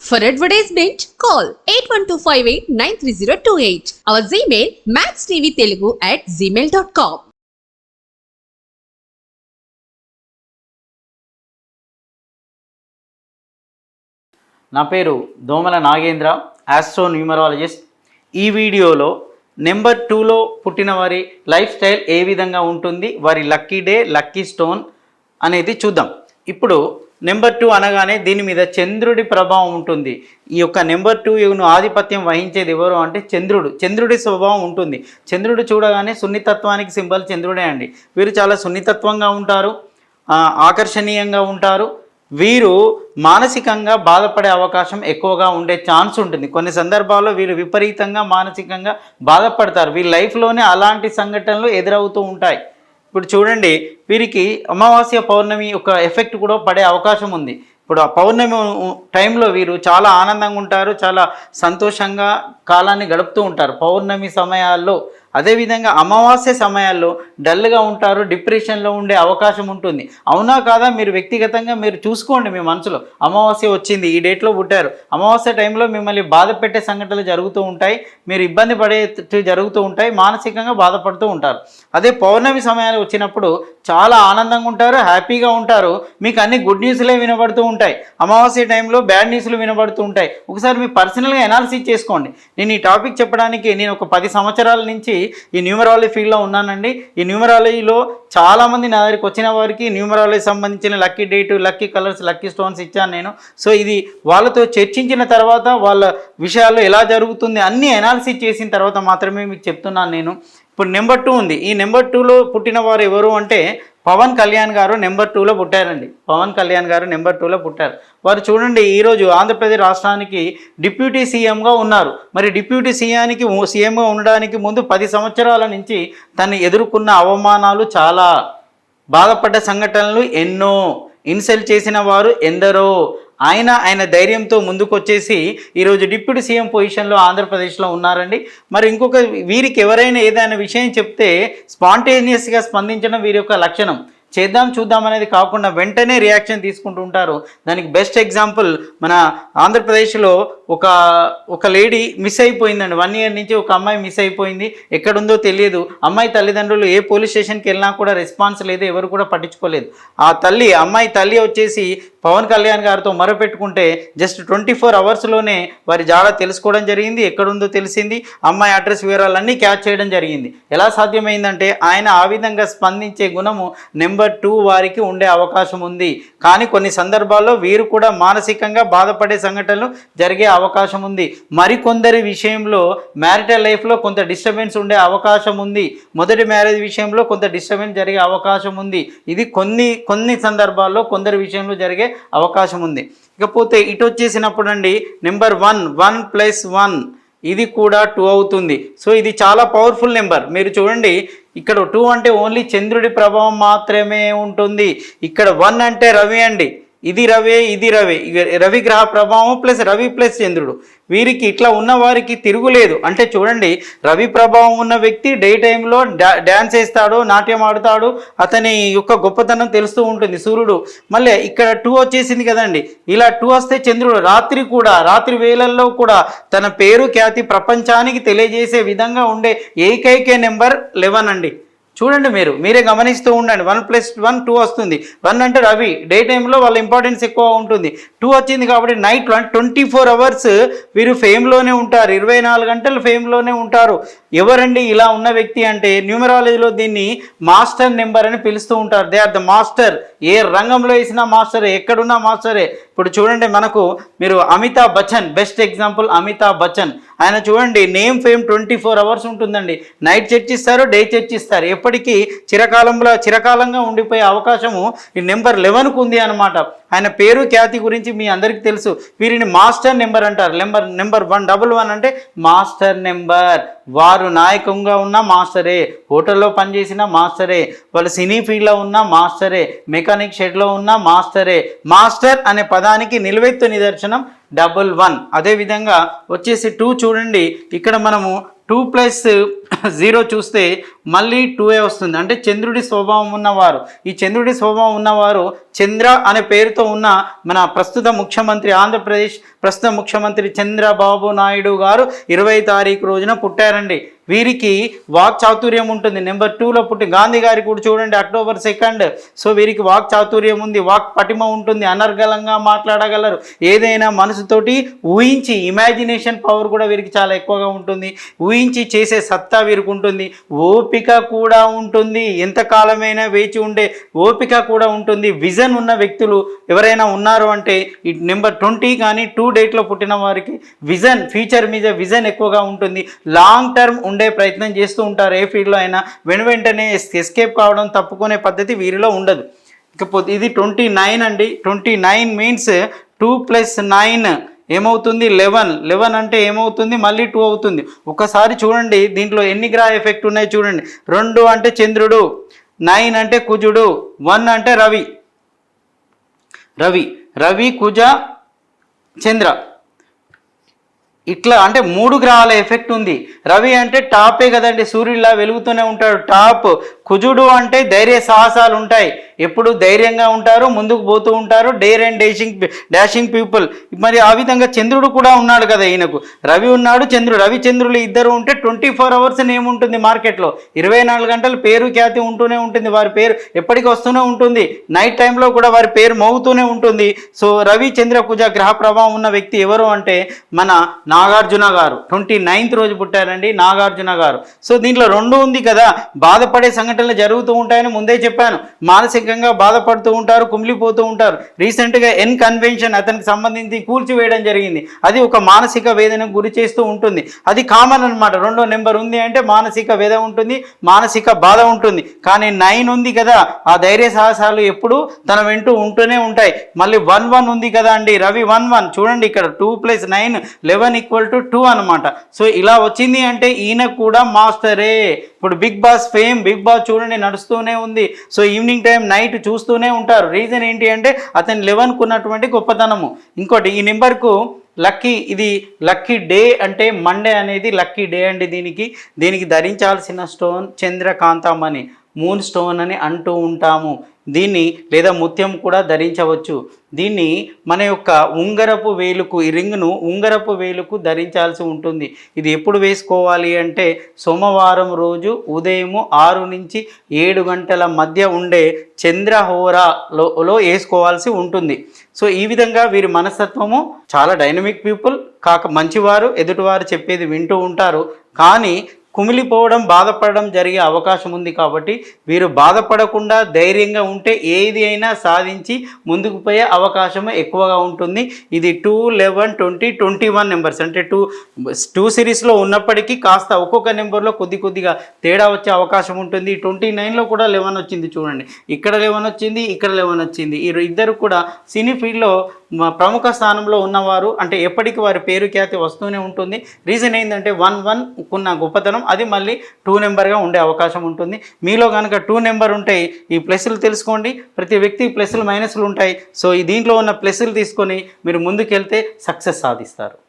For advertisement, call 8125893028. Our Gmail, maxtvtelugu at gmail.com. నా పేరు దోమల నాగేంద్ర ఆస్ట్రో న్యూమరాలజిస్ట్ ఈ వీడియోలో నెంబర్ టూలో పుట్టిన వారి లైఫ్ స్టైల్ ఏ విధంగా ఉంటుంది వారి లక్కీ డే లక్కీ స్టోన్ అనేది చూద్దాం ఇప్పుడు నెంబర్ టూ అనగానే దీని మీద చంద్రుడి ప్రభావం ఉంటుంది. ఈ యొక్క నెంబర్ టూను ఆధిపత్యం వహించేది ఎవరు అంటే చంద్రుడు. చంద్రుడి స్వభావం ఉంటుంది. చంద్రుడు చూడగానే సున్నితత్వానికి సింబల్ చంద్రుడే అండి. వీరు చాలా సున్నితత్వంగా ఉంటారు. ఆకర్షణీయంగా ఉంటారు. వీరు మానసికంగా బాధపడే అవకాశం ఎక్కువగా ఉండే ఛాన్స్ ఉంటుంది. కొన్ని సందర్భాల్లో వీరు విపరీతంగా మానసికంగా బాధపడతారు. వీరి లైఫ్లోనే అలాంటి సంఘటనలు ఎదురవుతూ ఉంటాయి. ఇప్పుడు చూడండి వీరికి అమావాస్య పౌర్ణమి యొక్క ఎఫెక్ట్ కూడా పడే అవకాశం ఉంది. ఇప్పుడు ఆ పౌర్ణమి టైంలో వీరు చాలా ఆనందంగా ఉంటారు చాలా సంతోషంగా కాలాన్ని గడుపుతూ ఉంటారు. పౌర్ణమి సమయాల్లో అదేవిధంగా అమావాస్య సమయాల్లో డల్గా ఉంటారు డిప్రెషన్లో ఉండే అవకాశం ఉంటుంది. అవునా కాదా? మీరు వ్యక్తిగతంగా మీరు చూసుకోండి మీ మనసులో. అమావాస్య వచ్చింది ఈ డేట్లో పుట్టారు. అమావాస్య టైంలో మిమ్మల్ని బాధ పెట్టే సంఘటనలు జరుగుతూ ఉంటాయి. మీరు ఇబ్బంది పడే జరుగుతూ ఉంటాయి. మానసికంగా బాధపడుతూ ఉంటారు. అదే పౌర్ణమి సమయాలు వచ్చినప్పుడు చాలా ఆనందంగా ఉంటారు హ్యాపీగా ఉంటారు. మీకు అన్ని గుడ్ న్యూస్లే వినబడుతూ ఉంటాయి. అమావాస్య టైంలో బ్యాడ్ న్యూస్లు వినబడుతూ ఉంటాయి. ఒకసారి మీ పర్సనల్గా ఎనాలిసిస్ చేసుకోండి. నేను ఈ టాపిక్ చెప్పడానికి నేను ఒక పది సంవత్సరాల నుంచి ఈ న్యూమరాలజీ ఫీల్డ్లో ఉన్నానండి. ఈ న్యూమరాలజీలో చాలామంది నా దగ్గరికి వచ్చిన వారికి న్యూమరాలజీ సంబంధించిన lucky date lucky colours lucky stones ఇచ్చాను నేను. సో ఇది వాళ్ళతో చర్చించిన తర్వాత వాళ్ళ విషయాల్లో ఎలా జరుగుతుంది అన్ని ఎనాలిసిస్ చేసిన తర్వాత మాత్రమే మీకు చెప్తున్నాను నేను. ఇప్పుడు నెంబర్ టూ ఉంది. ఈ నెంబర్ టూలో పుట్టిన వారు ఎవరు అంటే పవన్ కళ్యాణ్ గారు నెంబర్ టూలో పుట్టారండి. పవన్ కళ్యాణ్ గారు నెంబర్ టూలో పుట్టారు. వారు చూడండి ఈరోజు ఆంధ్రప్రదేశ్ రాష్ట్రానికి డిప్యూటీ సీఎంగా ఉన్నారు. మరి డిప్యూటీ సీఎంకి సీఎంగా ఉండడానికి ముందు పది సంవత్సరాల నుంచి తను ఎదుర్కొన్న అవమానాలు చాలా బాధపడ్డ సంఘటనలు ఎన్నో. ఇన్సల్ట్ చేసిన వారు ఎందరో. ఆయన ఆయన ధైర్యంతో ముందుకొచ్చేసి ఈరోజు డిప్యూటీ సీఎం పొజిషన్లో ఆంధ్రప్రదేశ్లో ఉన్నారండి. మరి ఇంకొక వీరికి ఎవరైనా ఏదైనా విషయం చెప్తే స్పాంటేనియస్గా స్పందించడం వీరి యొక్క లక్షణం. చేద్దాం చూద్దాం అనేది కాకుండా వెంటనే రియాక్షన్ తీసుకుంటూ ఉంటారు. దానికి బెస్ట్ ఎగ్జాంపుల్ మన ఆంధ్రప్రదేశ్లో ఒక ఒక లేడీ మిస్ అయిపోయిందండి. వన్ ఇయర్ నుంచి ఒక అమ్మాయి మిస్ అయిపోయింది. ఎక్కడుందో తెలియదు. అమ్మాయి తల్లిదండ్రులు ఏ పోలీస్ స్టేషన్కి వెళ్ళినా కూడా రెస్పాన్స్ లేదు ఎవరు కూడా పట్టించుకోలేదు. ఆ తల్లి అమ్మాయి తల్లి వచ్చేసి పవన్ కళ్యాణ్ గారితో మరపెట్టుకుంటే జస్ట్ ట్వంటీ ఫోర్ అవర్స్లోనే వారి జాడ తెలుసుకోవడం జరిగింది ఎక్కడుందో తెలిసింది అమ్మాయి అడ్రస్ వివరాలన్నీ క్యాచ్ చేయడం జరిగింది. ఎలా సాధ్యమైందంటే ఆయన ఆ విధంగా స్పందించే గుణము నెంబర్ టూ వారికి ఉండే అవకాశం ఉంది. కానీ కొన్ని సందర్భాల్లో వీరు కూడా మానసికంగా బాధపడే సంఘటనలు జరిగే అవకాశం ఉంది. మరికొందరి విషయంలో మ్యారిటల్ లైఫ్లో కొంత డిస్టర్బెన్స్ ఉండే అవకాశం ఉంది. మొదటి మ్యారేజ్ విషయంలో కొంత డిస్టర్బెన్స్ జరిగే అవకాశం ఉంది. ఇది కొన్ని కొన్ని సందర్భాల్లో కొందరి విషయంలో జరిగే అవకాశం ఉంది. ఇకపోతే ఇటు వచ్చేసినప్పుడు అండి number one one plus one ఇది కూడా టూ అవుతుంది. సో ఇది చాలా పవర్ఫుల్ నెంబర్ మీరు చూడండి ఇక్కడ టూ అంటే ఓన్లీ చంద్రుడి ప్రభావం మాత్రమే ఉంటుంది. ఇక్కడ వన్ అంటే రవి అండి. ఇది రవే ఇది రవే. రవి గ్రహ ప్రభావం ప్లస్ రవి ప్లస్ చంద్రుడు. వీరికి ఇట్లా ఉన్న వారికి తిరుగులేదు. అంటే చూడండి రవి ప్రభావం ఉన్న వ్యక్తి డే టైంలో డా డ్యాన్స్ వేస్తాడు నాట్యం ఆడుతాడు అతని యొక్క గొప్పతనం తెలుస్తూ ఉంటుంది సూర్యుడు. మళ్ళీ ఇక్కడ టూ వచ్చేసింది కదండి. ఇలా టూ వస్తే చంద్రుడు రాత్రి కూడా రాత్రి వేళల్లో కూడా తన పేరు ఖ్యాతి ప్రపంచానికి తెలియజేసే విధంగా ఉండే ఏకైక నెంబర్ లెవెన్ అండి. చూడండి మీరు మీరే గమనిస్తూ ఉండండి. వన్ ప్లస్ వన్ టూ వస్తుంది. వన్ అంటే రవి. డే టైంలో వాళ్ళ ఇంపార్టెన్స్ ఎక్కువ ఉంటుంది. టూ వచ్చింది కాబట్టి night one twenty four hours వీరు ఫేమ్లోనే ఉంటారు. ఇరవై నాలుగు గంటలు ఫేమ్లోనే ఉంటారు. ఎవరండి ఇలా ఉన్న వ్యక్తి అంటే న్యూమరాలజీలో దీన్ని మాస్టర్ నెంబర్ అని పిలుస్తూ ఉంటారు. దే ఆర్ ద మాస్టర్ ఏ రంగంలో వేసినా మాస్టరే ఎక్కడున్నా మాస్టరే ఇప్పుడు చూడండి మనకు మీరు అమితాబ్ బచ్చన్ బెస్ట్ ఎగ్జాంపుల్ అమితాబ్ బచ్చన్. ఆయన చూడండి name fame twenty four hours ఉంటుందండి నైట్ చర్చిస్తారు డే చర్చిస్తారు ఎప్పటికీ చిరకాలంలో చిరకాలంగా ఉండిపోయే అవకాశము ఈ నెంబర్ లెవెన్కు ఉంది అనమాట ఆయన పేరు ఖ్యాతి గురించి మీ అందరికీ తెలుసు. వీరిని మాస్టర్ నెంబర్ అంటారు. Number number one double one అంటే మాస్టర్ నెంబర్ వారు నాయకంగా ఉన్న మాస్టరే హోటల్లో పనిచేసిన మాస్టరే వాళ్ళు సినీ ఫీల్డ్లో ఉన్న మాస్టరే మెకానిక్ షెడ్లో ఉన్న మాస్టరే మాస్టర్ అనే పదానికి నిలువెత్తు నిదర్శనం డబుల్ వన్. అదేవిధంగా వచ్చేసి టూ చూడండి. ఇక్కడ మనము టూ ప్లస్ జీరో చూస్తే మళ్ళీ టూఏ వస్తుంది. అంటే చంద్రుడి స్వభావం ఉన్నవారు. ఈ చంద్రుడి స్వభావం ఉన్నవారు చంద్ర అనే పేరుతో ఉన్న మన ప్రస్తుత ముఖ్యమంత్రి ఆంధ్రప్రదేశ్ ప్రస్తుత ముఖ్యమంత్రి చంద్రబాబు నాయుడు గారు ఇరవై తారీఖు రోజున పుట్టారండి. వీరికి వాక్ చాతుర్యం ఉంటుంది. నెంబర్ టూలో పుట్టి గాంధీ గారి కూడా చూడండి అక్టోబర్ సెకండ్ సో వీరికి వాక్ చాతుర్యం ఉంది. వాక్ పటిమ ఉంటుంది. అనర్గళంగా మాట్లాడగలరు. ఏదైనా మనసుతోటి ఊహించి ఇమాజినేషన్ పవర్ కూడా వీరికి చాలా ఎక్కువగా ఉంటుంది. ఊహించి చేసే సత్తా వీరికి ఉంటుంది. ఓపిక కూడా ఉంటుంది. ఎంతకాలమైనా వేచి ఉండే ఓపిక కూడా ఉంటుంది. విజన్ ఉన్న వ్యక్తులు ఎవరైనా ఉన్నారు అంటే ఈ నెంబర్ ట్వంటీ కానీ టూ డేట్లో పుట్టిన వారికి విజన్ ఫ్యూచర్ మీద విజన్ ఎక్కువగా ఉంటుంది. లాంగ్ టర్మ్ ఉండే ప్రయత్నం చేస్తూ ఉంటారు. ఏ ఫీల్డ్లో అయినా వెను వెంటనే ఎస్కేప్ కావడం తప్పుకునే పద్ధతి వీరిలో ఉండదు. ఇకపోతే ఇది ట్వంటీ నైన్ అండి. Twenty nine means two plus nine ఏమవుతుంది? లెవెన్ లెవెన్ అంటే ఏమవుతుంది? మళ్ళీ టూ అవుతుంది. ఒకసారి చూడండి దీంట్లో ఎన్ని గ్రహ ఎఫెక్ట్ ఉన్నాయి చూడండి. రెండు అంటే చంద్రుడు నైన్ అంటే కుజుడు వన్ అంటే రవి. రవి. రవి కుజ చంద్ర. ఇట్లా అంటే మూడు గ్రహాల ఎఫెక్ట్ ఉంది. రవి అంటే టాపే కదండి. సూర్యుడిలా వెలుగుతూనే ఉంటాడు. టాప్ కుజుడు అంటే ధైర్య సాహసాలు ఉంటాయి. ఎప్పుడు ధైర్యంగా ఉంటారు ముందుకు పోతూ ఉంటారు. Dare and dashing dashing people మరి ఆ విధంగా చంద్రుడు కూడా ఉన్నాడు కదా ఈయనకు. రవి ఉన్నాడు చంద్రుడు. రవి చంద్రులు ఇద్దరు ఉంటే ట్వంటీ ఫోర్ అవర్స్ ఏముంటుంది మార్కెట్లో? ఇరవై నాలుగు గంటలు పేరు ఖ్యాతి ఉంటూనే ఉంటుంది. వారి పేరు ఎప్పటికీ వస్తూనే ఉంటుంది. నైట్ టైంలో కూడా వారి పేరు మోగుతూనే ఉంటుంది. సో రవి చంద్ర కుజ గ్రహ ప్రభావం ఉన్న వ్యక్తి ఎవరు అంటే మన నాగార్జున గారు. ట్వంటీ నైన్త్ రోజు పుట్టారండి నాగార్జున గారు. సో దీంట్లో రెండు ఉంది కదా. బాధపడే సంఘటనలు జరుగుతూ ఉంటాయని ముందే చెప్పాను. మానసికంగా బాధపడుతూ ఉంటారు కుమిలిపోతూ ఉంటారు. రీసెంట్గా ఎన్ కన్వెన్షన్ అతనికి సంబంధించి కూల్చివేయడం జరిగింది. అది ఒక మానసిక వేదనకు గురి చేస్తూ ఉంటుంది. అది కామన్ అన్నమాట. రెండో నెంబర్ ఉంది అంటే మానసిక వేద ఉంటుంది మానసిక బాధ ఉంటుంది. కానీ నైన్ ఉంది కదా. ఆ ధైర్య సాహసాలు ఎప్పుడు తన వెంటూ ఉంటూనే ఉంటాయి. మళ్ళీ వన్ వన్ ఉంది కదా అండి. రవి వన్ వన్ చూడండి ఇక్కడ two plus nine eleven equal to two అనమాట సో ఇలా వచ్చింది అంటే ఈయన కూడా మాస్టరే ఇప్పుడు Bigg Boss fame Bigg Boss చూడండి నడుస్తూనే ఉంది. సో ఈవినింగ్ టైం నైట్ చూస్తూనే ఉంటారు. రీజన్ ఏంటి అంటే అతని లెవెన్కు ఉన్నటువంటి గొప్పతనము. ఇంకోటి ఈ నెంబర్కు లక్కీ ఇది లక్కీ డే అంటే మండే అనేది లక్కీ డే అండి దీనికి. దీనికి ధరించాల్సిన స్టోన్ చంద్రకాంతమని మూన్ స్టోన్ అని అంటూ ఉంటాము. దీన్ని లేదా ముత్యం కూడా ధరించవచ్చు. దీన్ని మన యొక్క ఉంగరపు వేలుకు ఈ రింగ్ను ఉంగరపు వేలుకు ధరించాల్సి ఉంటుంది. ఇది ఎప్పుడు వేసుకోవాలి అంటే సోమవారం రోజు ఉదయము ఆరు నుంచి ఏడు గంటల మధ్య ఉండే చంద్రహోరాలో వేసుకోవాల్సి ఉంటుంది. సో ఈ విధంగా వీరి మనస్తత్వము చాలా డైనమిక్ పీపుల్ కాక మంచివారు ఎదుటివారు చెప్పేది వింటూ ఉంటారు. కానీ కుమిలిపోవడం బాధపడడం జరిగే అవకాశం ఉంది కాబట్టి వీరు బాధపడకుండా ధైర్యంగా ఉంటే ఏది అయినా సాధించి ముందుకు పోయే అవకాశం ఎక్కువగా ఉంటుంది. ఇది two eleven twenty twenty one numbers. అంటే టూ టూ సిరీస్లో ఉన్నప్పటికీ కాస్త ఒక్కొక్క నెంబర్లో కొద్ది కొద్దిగా తేడా వచ్చే అవకాశం ఉంటుంది. ట్వంటీ నైన్లో కూడా లెవెన్ వచ్చింది చూడండి. ఇక్కడ లెవెన్ వచ్చింది ఇక్కడ లెవెన్ వచ్చింది. ఇద్దరు కూడా సినీ ఫీల్డ్లో ప్రముఖ స్థానంలో ఉన్నవారు అంటే ఎప్పటికీ వారి పేరు ఖ్యాతి వస్తూనే ఉంటుంది. రీజన్ ఏంటంటే వన్ వన్ ఉన్న గొప్పతనం అది మళ్ళీ టూ నెంబర్గా ఉండే అవకాశం ఉంటుంది. మీలో కనుక టూ నెంబర్ ఉంటే ఈ ప్లస్లు తెలుసుకోండి. ప్రతి వ్యక్తి ప్లస్లు మైనస్లు ఉంటాయి. సో ఈ దీంట్లో ఉన్న ప్లస్లు తీసుకొని మీరు ముందుకెళ్తే సక్సెస్ సాధిస్తారు.